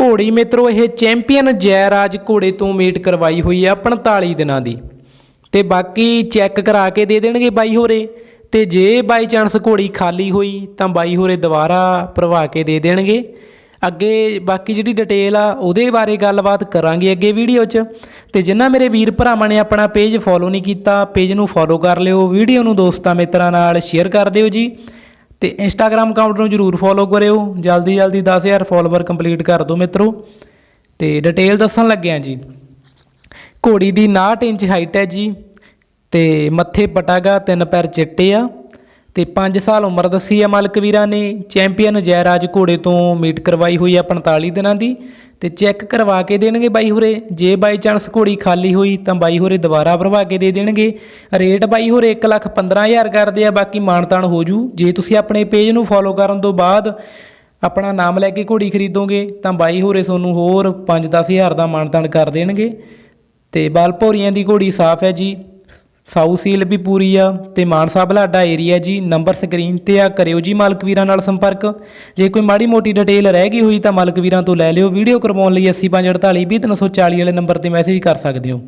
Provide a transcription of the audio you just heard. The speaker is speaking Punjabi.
ਘੋੜੀ ਮਿੱਤਰੋ, ਇਹ ਚੈਂਪੀਅਨ ਜੈਰਾਜ ਘੋੜੇ ਤੋਂ ਮੀਟ ਕਰਵਾਈ ਹੋਈ ਆ 45 ਦਿਨਾਂ ਦੀ। ਤੇ ਬਾਕੀ ਚੈੱਕ ਕਰਾ ਕੇ ਦੇ ਦੇਣਗੇ ਬਾਈ ਹੋਰੇ। ਤੇ ਜੇ ਬਾਈ ਚਾਂਸ ਘੋੜੀ ਖਾਲੀ ਹੋਈ, ਤਾਂ ਬਾਈ ਹੋਰੇ ਦੁਬਾਰਾ ਭਰਵਾ ਕੇ ਦੇ ਦੇਣਗੇ। ਅੱਗੇ ਬਾਕੀ ਜਿਹੜੀ ਡਿਟੇਲ ਆ, ਉਹਦੇ ਬਾਰੇ ਗੱਲਬਾਤ ਕਰਾਂਗੇ ਅੱਗੇ ਵੀਡੀਓ 'ਚ। ਤੇ ਜਿਨ੍ਹਾਂ ਮੇਰੇ ਵੀਰ ਭਰਾਵਾਂ ਨੇ ਆਪਣਾ ਪੇਜ ਫੋਲੋ ਨਹੀਂ ਕੀਤਾ, ਪੇਜ ਨੂੰ ਫੋਲੋ ਕਰ ਲਿਓ। ਵੀਡੀਓ ਨੂੰ ਦੋਸਤਾਂ ਮਿੱਤਰਾਂ ਨਾਲ ਸ਼ੇਅਰ ਕਰ ਦਿਓ ਜੀ। ਤੇ ਇੰਸਟਾਗ੍ਰam ਅਕਾਊਂਟ ਨੂੰ ਜਰੂਰ ਫੋਲੋ ਕਰਿਓ। ਜਲਦੀ ਜਲਦੀ 10000 ਫੋਲੋਵਰ ਕੰਪਲੀਟ ਕਰ ਦਿਓ ਮਿੱਤਰੋ। ਤੇ ਡਿਟੇਲ ਦੱਸਣ ਲੱਗਿਆ ਜੀ। ਘੋੜੀ ਦੀ 69 ਇੰਚ ਹਾਈਟ ਹੈ ਜੀ। ਤੇ ਮੱਥੇ ਪਟਾਗਾ, ਤਿੰਨ ਪੈਰ ਚਿੱਟੇ ਆ। ਤੇ 5 ਸਾਲ ਉਮਰ ਦੱਸੀ ਆ ਮਾਲਕ ਵੀਰਾਂ ਨੇ। ਚੈਂਪੀਅਨ ਜੈਰਾਜ ਘੋੜੇ ਤੋਂ ਮੀਟ ਕਰਵਾਈ ਹੋਈ ਆ 45 ਦਿਨਾਂ ਦੀ ਤੇ ਚੈੱਕ ਕਰਵਾ ਕੇ ਦੇਣਗੇ ਬਾਈ ਹੋਰੇ। ਜੇ ਬਾਈ ਚਾਂਸ ਘੋੜੀ ਖਾਲੀ ਹੋਈ ਤਾਂ ਬਾਈ ਹੋਰੇ ਦੁਬਾਰਾ ਭਰਵਾ ਕੇ ਦੇ ਦੇਣਗੇ। ਰੇਟ ਬਾਈ ਹੋਰੇ 1 ਲੱਖ 15000 ਕਰਦੇ ਆ, ਬਾਕੀ ਮਾਨਤਾਨ ਹੋ ਜੂ। ਜੇ ਤੁਸੀਂ ਆਪਣੇ ਪੇਜ ਨੂੰ ਫੋਲੋ ਕਰਨ ਤੋਂ ਬਾਅਦ ਆਪਣਾ ਨਾਮ ਲੈ ਕੇ ਘੋੜੀ ਖਰੀਦੋਗੇ ਤਾਂ ਬਾਈ ਹੋਰੇ ਤੁਹਾਨੂੰ ਹੋਰ 5-10000 ਦਾ ਮਾਨਤਾਨ ਕਰ ਦੇਣਗੇ। ਤੇ ਬਾਲਪੋਰੀਆਂ ਦੀ ਘੋੜੀ ਸਾਫ਼ ਹੈ ਜੀ। ਸਾਊ ਸੀਲ ਵੀ ਪੂਰੀ ਆ ਤੇ ਮਾਨਸਾ ਬਲਾਡਾ ਏਰੀਆ ਜੀ ਨੰਬਰ ਸਕਰੀਨ ਤੇ ਆ, ਕਰਿਓ ਜੀ ਮਾਲਕ ਵੀਰਾਂ ਨਾਲ ਸੰਪਰਕ। ਜੇ ਕੋਈ ਮਾੜੀ ਮੋਟੀ ਡਿਟੇਲ ਰਹਿ ਗਈ ਹੋਈ ਤਾਂ ਮਾਲਕ ਵੀਰਾਂ ਤੋਂ ਲੈ ਲਿਓ। ਵੀਡੀਓ ਕਰਵਾਉਣ ਲਈ 8548 20340 ਵਾਲੇ ਨੰਬਰ ਤੇ ਮੈਸੇਜ ਕਰ ਸਕਦੇ ਹੋ।